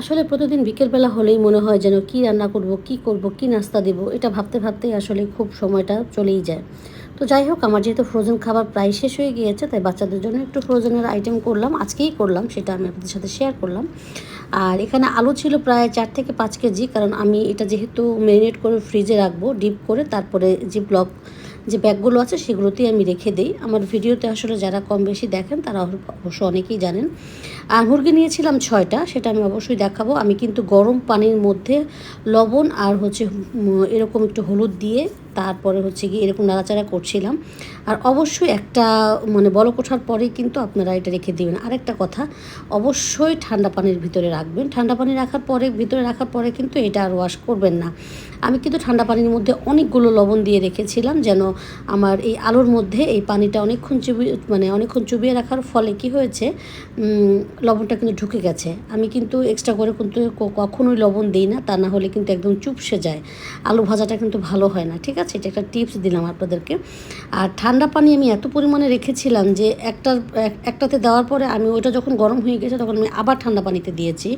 আসলে প্রতিদিন বিকেলবেলা হলেই মনে হয় যেন কি রান্না করব, কি করব, কি নাস্তা দেব, এটা ভাবতে ভাবতেই আসলে খুব সময়টা চলেই যায়। তো যাই হোক, আমার যেহেতু ফ্রোজেন খাবার প্রায় শেষ হয়ে গিয়েছে, তাই বাচ্চাদের জন্য একটু ফ্রোজেনের আইটেম করলাম, আজকেই করলাম, সেটা আমি আপনাদের সাথে শেয়ার করলাম। আর এখানে আলু ছিল প্রায় চার থেকে পাঁচ কেজি, কারণ আমি এটা যেহেতু ম্যারিনেট করে ফ্রিজে রাখব ডিপ করে, তারপরে যে ব্লক যে ব্যাগগুলো আছে সেগুলোতেই আমি রেখে দিই। আমার ভিডিওতে আসলে যারা কম বেশি দেখেন, তারা অবশ্য অনেকেই জানেন। আর মুরগি নিয়েছিলাম ছয়টা, সেটা আমি অবশ্যই দেখাবো। আমি কিন্তু গরম পানির মধ্যে লবণ আর হচ্ছে এরকম একটু হলুদ দিয়ে তারপরে হচ্ছে গিয়ে এরকম নাড়াচাড়া করছিলাম। আর অবশ্যই একটা মানে বলক ওঠার পরেই কিন্তু আপনারা এটা রেখে দিবেন। আরেকটা কথা, অবশ্যই ঠান্ডা পানির ভিতরে রাখবেন। ঠান্ডা পানি রাখার পরে, ভিতরে রাখার পরে কিন্তু এটা আর ওয়াশ করবেন না। আমি কিন্তু ঠান্ডা পানির মধ্যে অনেকগুলো লবণ দিয়ে রেখেছিলাম যেন আমার এই আলুর মধ্যে এই পানিটা অনেকক্ষণ চুবিয়ে মানে অনেকক্ষণ চুবিয়ে রাখার ফলে কি হয়েছে লবণটা কিন্তু ঢুকে গেছে। আমি কিন্তু এক্সট্রা করে কিন্তু কখনোই লবণ দিই না, তা না হলে কিন্তু একদম চুপসে যায়। আলু ভাজাটা কিন্তু ভালো হয় না, ঠিক আছে? এটা একটা টিপস দিলাম আপনাদেরকে। আর ঠান্ডা পানি আমি এত পরিমাণে রেখেছিলাম যে একটা এক- একটাতে দেওয়ার পরে আমি ওইটা যখন গরম হয়ে গেছে তখন আমি আবার ঠান্ডা পানিতে দিয়েছি।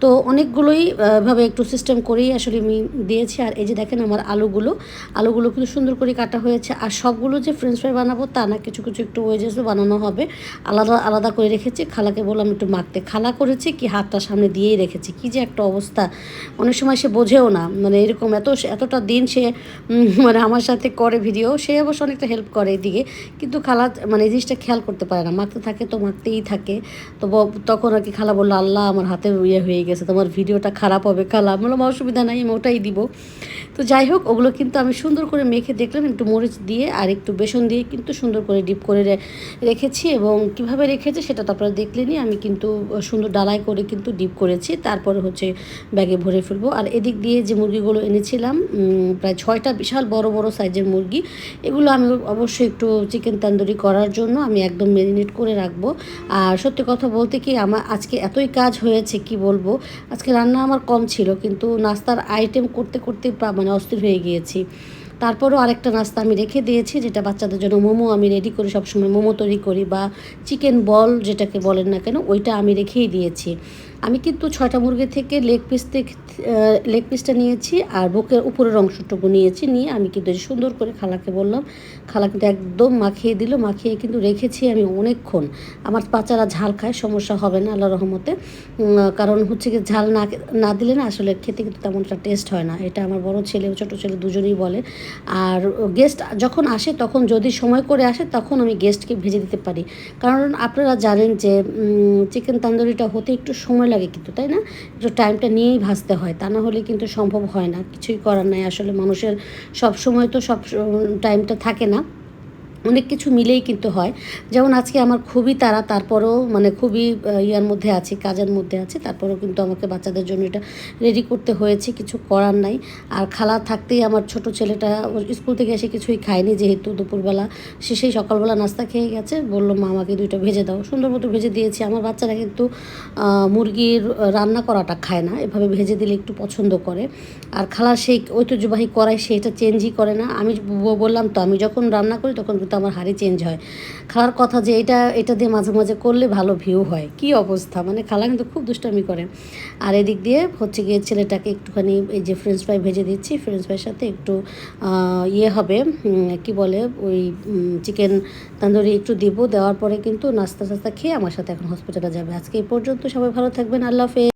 তো অনেকগুলোই ভাবে একটু সিস্টেম করেই আসলে আমি দিয়েছি। আর এই যে দেখেন আমার আলুগুলো আলুগুলো কিন্তু সুন্দর করে কাটা হয়েছে। আর সবগুলো যে ফ্রেঞ্চ ফ্রাই বানাবো তা না, কিছু কিছু একটু ওয়েজেসও বানানো হবে। আলাদা আলাদা করে রেখেছি। খালাকে বললাম একটু মাখতে। খালা করেছে কি হাতটা সামনে দিয়েই রেখেছি। কি যে একটা অবস্থা। অনেক সময় সে বোঝেও না। মানে এরকম এত, এতটা দিন সে মানে আমার সাথে করে ভিডিও সে অবশ্য অনেকটা হেল্প করে এদিকে। কিন্তু খালা মানে এই জিনিসটা খেয়াল করতে পারে না। মাখতে থাকে, তো মাখতেই থাকে। তো তখন আর কি খালা বলল, আল্লাহ, আমার হাতে ইয়ে হয়ে গেছে। তোমার ভিডিওটা খারাপ হবে, খালা। বললাম, অসুবিধা নাই, আমি ওটাই দিব। তো যাই হোক, ওগুলো কিন্তু আমি সুন্দর করে মেখে দেখলাম, একটু মরিচ দিয়ে আর একটু বেসন দিয়ে কিন্তু সুন্দর করে ডিপ করে রেখেছি এবং কীভাবে রেখেছি সেটা তো আপনারা দেখলেনই, আমি কিন্তু সুন্দর ডালাই করে কিন্তু ডিপ করেছি, তারপরে হচ্ছে ব্যাগে ভরে ফেলব। আর এদিক দিয়ে যে মুরগিগুলো এনেছিলাম প্রায় ছয়টা বিশাল বড় বড় সাইজের মুরগি, এগুলো আমি অবশ্যই একটু চিকেন তান্দুরি করার জন্য আমি একদম মেরিনেট করে রাখব। আর সত্যি কথা বলতে কি, আমার আজকে এতই কাজ হয়েছে, কি বলব? আজকে রান্না আমার কম ছিল, কিন্তু নাস্তার আইটেম করতে করতে মানে অস্থির হয়ে গিয়েছি। তারপরও আরেকটা নাস্তা আমি রেখে দিয়েছি, যেটা বাচ্চাদের জন্য মোমো আমি রেডি করি সবসময় মোমো তৈরি করি বা চিকেন বল যেটাকে বলেন না কেন, ওইটা আমি রেখেই দিয়েছি। আমি কিন্তু ছয়টা মুরগি থেকে লেগ পিস থেকে লেগ পিসটা নিয়েছি আর বুকের উপরের অংশটুকু নিয়েছি, নিয়ে আমি কিন্তু সুন্দর করে খালাকে বললাম, খালা কিন্তু একদম মাখিয়ে দিল, মাখিয়ে কিন্তু রেখেছি আমি অনেকক্ষণ। আমার বাচ্চারা ঝাল খায়, সমস্যা হবে না আল্লাহ রহমতে। কারণ হচ্ছে কি ঝাল না না দিলে না আসলে খেতে কিন্তু তেমনটা টেস্ট হয় না। এটা আমার বড় ছেলে, ছোটো ছেলে দুজনেই বলে। আর গেস্ট যখন আসে, তখন যদি সময় করে আসে, তখন আমি গেস্টকে ভেজে দিতে পারি। কারণ আপনারা জানেন যে চিকেন তান্দুরিটা হতে একটু সময় লাগে কিন্তু, তাই না? একটু টাইমটা নিয়েই ভাজতে হয়, তা না হলে কিন্তু সম্ভব হয় না। কিছুই করার নাই। আসলে মানুষের সব সময় তো সব টাইমটা থাকে না। অনেক কিছু মিলেই কিন্তু হয়। যেমন আজকে আমার খুবই তারা তারপরেও মানে খুবই ইয়ার মধ্যে আছে, কাজের মধ্যে আছে, তারপরেও কিন্তু আমাকে বাচ্চাদের জন্য এটা রেডি করতে হয়েছে, কিছু করার নাই। আর খালা থাকতেই আমার ছোট ছেলেটা স্কুল থেকে এসে কিছুই খায়নি, যেহেতু দুপুরবেলা সে সেই সকালবেলা নাস্তা খেয়ে গেছে, বলল, মা, আমাকে দুইটা ভেজে দাও। সুন্দর মতো ভেজে দিয়েছি। আমার বাচ্চারা কিন্তু মুরগির রান্না করাটা খায় না, এভাবে ভেজে দিলে একটু পছন্দ করে। আর খালা সেই ঐতিহ্যবাহী করাই সেটা চেঞ্জই করে না। আমি বললাম, তো আমি যখন রান্না করি, তখন আমার হাড়ি চেঞ্জ হয়। খালার কথা যে এটা এটা দিয়ে মাঝে মাঝে করলে ভালো ভিউ হয়। কি অবস্থা? মানে খালা কিন্তু খুব দুষ্টামি করে। আর এদিক দিয়ে হচ্ছে গিয়ে ছেলেটাকে একটুখানি এই যে ফ্রেঞ্চ ফ্রাই ভেজে দিচ্ছি। ফ্রেঞ্চ ফ্রাইয়ের সাথে একটু ইয়ে হবে কি বলে, ওই চিকেন তান্দুরি একটু দিব। দেওয়ার পরে কিন্তু নাস্তা টাস্তা খেয়ে আমার সাথে এখন হসপিটালে যাবে। আজকে এই পর্যন্ত সবাই ভালো থাকবেন। আল্লাহ হাফেজ।